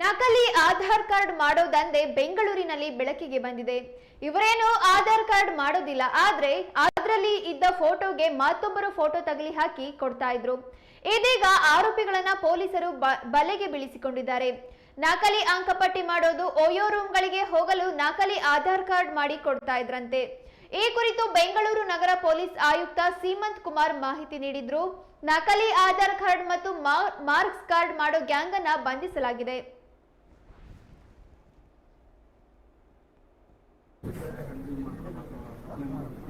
ನಕಲಿ ಆಧಾರ್ ಕಾರ್ಡ್ ಮಾಡೋದಂದೆ ಬೆಂಗಳೂರಿನಲ್ಲಿ ಬೆಳಕಿಗೆ ಬಂದಿದೆ. ಇವರೇನು ಆಧಾರ್ ಕಾರ್ಡ್ ಮಾಡೋದಿಲ್ಲ, ಆದ್ರೆ ಅದರಲ್ಲಿ ಇದ್ದ ಫೋಟೋಗೆ ಮತ್ತೊಬ್ಬರು ಫೋಟೋ ತಗಲಿ ಹಾಕಿ ಕೊಡ್ತಾ ಇದ್ರು. ಇದೀಗ ಆರೋಪಿಗಳನ್ನ ಪೊಲೀಸರು ಬಲೆಗೆ ಬೀಳಿಸಿಕೊಂಡಿದ್ದಾರೆ. ನಕಲಿ ಅಂಕಪಟ್ಟಿ ಮಾಡೋದು ಓಯೋ ರೂಮ್ಗಳಿಗೆ ಹೋಗಲು ನಕಲಿ ಆಧಾರ್ ಕಾರ್ಡ್ ಮಾಡಿ ಕೊಡ್ತಾ ಇದ್ರಂತೆ. ಈ ಕುರಿತು ಬೆಂಗಳೂರು ನಗರ ಪೊಲೀಸ್ ಆಯುಕ್ತ ಸೀಮಂತ್ ಕುಮಾರ್ ಮಾಹಿತಿ ನೀಡಿದ್ರು. ನಕಲಿ ಆಧಾರ್ ಕಾರ್ಡ್ ಮತ್ತು ಮಾರ್ಕ್ಸ್ ಕಾರ್ಡ್ ಮಾಡೋ ಗ್ಯಾಂಗ್ ಅನ್ನ ಬಂಧಿಸಲಾಗಿದೆ.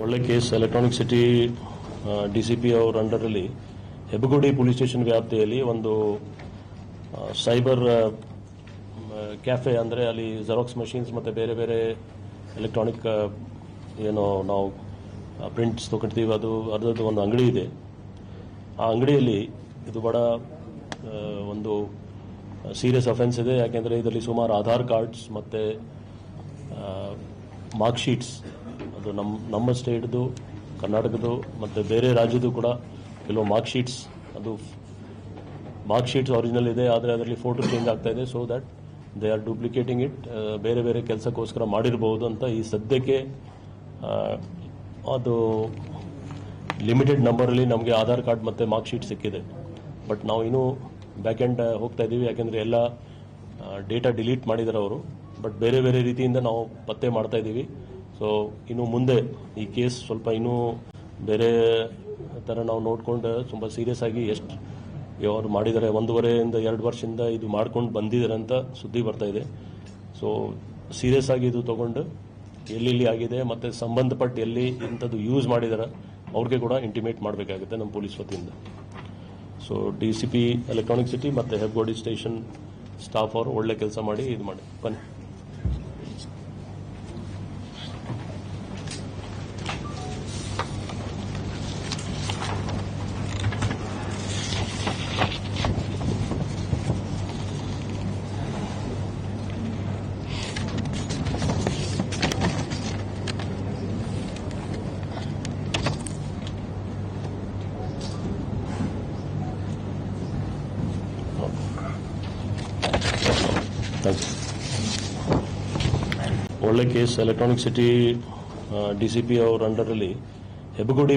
ಒಳ್ಳೆ case Electronic City D C P ಅವರ ಅಂಡರಲ್ಲಿ ಹೆಬ್ಬಗೋಡಿ ಪೊಲೀಸ್ ಸ್ಟೇಷನ್ ವ್ಯಾಪ್ತಿಯಲ್ಲಿ ಒಂದು ಸೈಬರ್ ಕ್ಯಾಫೆ ಅಂದರೆ ಅಲ್ಲಿ ಜೆರಾಕ್ಸ್ ಮಷೀನ್ಸ್ ಮತ್ತು ಬೇರೆ ಬೇರೆ ಎಲೆಕ್ಟ್ರಾನಿಕ್ ಏನು ನಾವು ಪ್ರಿಂಟ್ಸ್ ತೊಗೊಳ್ತೀವಿ ಅದು, ಅದರದ್ದು ಒಂದು ಅಂಗಡಿ ಇದೆ. ಆ ಅಂಗಡಿಯಲ್ಲಿ ಇದು ಬಡ ಒಂದು ಸೀರಿಯಸ್ ಅಫೆನ್ಸ್ ಇದೆ. ಯಾಕೆಂದರೆ ಇದರಲ್ಲಿ ಸುಮಾರು ಆಧಾರ್ ಕಾರ್ಡ್ಸ್ ಮತ್ತು ಮಾರ್ಕ್ ಶೀಟ್ಸ್. ಅದು ನಮ್ಮ ನಮ್ಮ ಸ್ಟೇಟ್ದು ಕರ್ನಾಟಕದ್ದು ಮತ್ತು ಬೇರೆ ರಾಜ್ಯದ್ದು ಕೂಡ ಕೆಲವು ಮಾರ್ಕ್ ಶೀಟ್ಸ್ ಅದು ಮಾರ್ಕ್ ಶೀಟ್ಸ್ ಒರಿಜಿನಲ್ ಇದೆ, ಆದರೆ ಅದರಲ್ಲಿ ಫೋಟೋ ಚೇಂಜ್ ಆಗ್ತಾ ಇದೆ so that they are duplicating it ಬೇರೆ ಬೇರೆ ಕೆಲಸಕ್ಕೋಸ್ಕರ ಮಾಡಿರಬಹುದು ಅಂತ ಈ ಸದ್ಯಕ್ಕೆ ಅದು ಲಿಮಿಟೆಡ್ ನಂಬರಲ್ಲಿ ನಮಗೆ ಆಧಾರ್ ಕಾರ್ಡ್ ಮತ್ತು ಮಾರ್ಕ್ ಶೀಟ್ ಸಿಕ್ಕಿದೆ. ಬಟ್ ನಾವು ಇನ್ನೂ ಬ್ಯಾಕ್ ಎಂಡ್ ಹೋಗ್ತಾ ಇದ್ದೀವಿ ಯಾಕೆಂದರೆ ಎಲ್ಲ ಡೇಟಾ ಡಿಲೀಟ್ ಮಾಡಿದ್ದಾರೆ ಅವರು. ಬಟ್ ಬೇರೆ ಬೇರೆ ರೀತಿಯಿಂದ ನಾವು ಪತ್ತೆ ಮಾಡ್ತಾ ಇದ್ದೀವಿ ಸೊ ಇನ್ನು ಮುಂದೆ ಈ ಕೇಸ್ ಸ್ವಲ್ಪ ಇನ್ನೂ ಬೇರೆ ಥರ ನಾವು ನೋಡ್ಕೊಂಡು ತುಂಬ ಸೀರಿಯಸ್ ಆಗಿ ಎಷ್ಟು ಯಾರು ಮಾಡಿದ್ದಾರೆ ಒಂದೂವರೆಯಿಂದ ಎರಡು ವರ್ಷದಿಂದ ಇದು ಮಾಡ್ಕೊಂಡು ಬಂದಿದ್ದಾರೆ ಅಂತ ಸುದ್ದಿ ಬರ್ತಾ ಇದೆ. ಸೊ ಸೀರಿಯಸ್ ಆಗಿ ಇದು ತಗೊಂಡು ಎಲ್ಲೆಲ್ಲಿ ಆಗಿದೆ, ಮತ್ತು ಸಂಬಂಧಪಟ್ಟ ಎಲ್ಲಿ ಇಂಥದ್ದು ಯೂಸ್ ಮಾಡಿದಾರೆ, ಅವ್ರಿಗೆ ಕೂಡ ಇಂಟಿಮೇಟ್ ಮಾಡಬೇಕಾಗುತ್ತೆ ನಮ್ಮ ಪೊಲೀಸ್ ವತಿಯಿಂದ. So D C P Electronic City ಮತ್ತು ಹೆಬ್ಗೋಡಿ ಸ್ಟೇಷನ್ ಸ್ಟಾಫ್ ಅವರು ಒಳ್ಳೆ ಕೆಲಸ ಮಾಡಿ ಇದು ಮಾಡಿ. ಬನ್ನಿ. ಒಳ್ಳೆ case Electronic City D C P ಅವರ ಅಂಡರಲ್ಲಿ ಹೆಬ್ಬಗೋಡಿ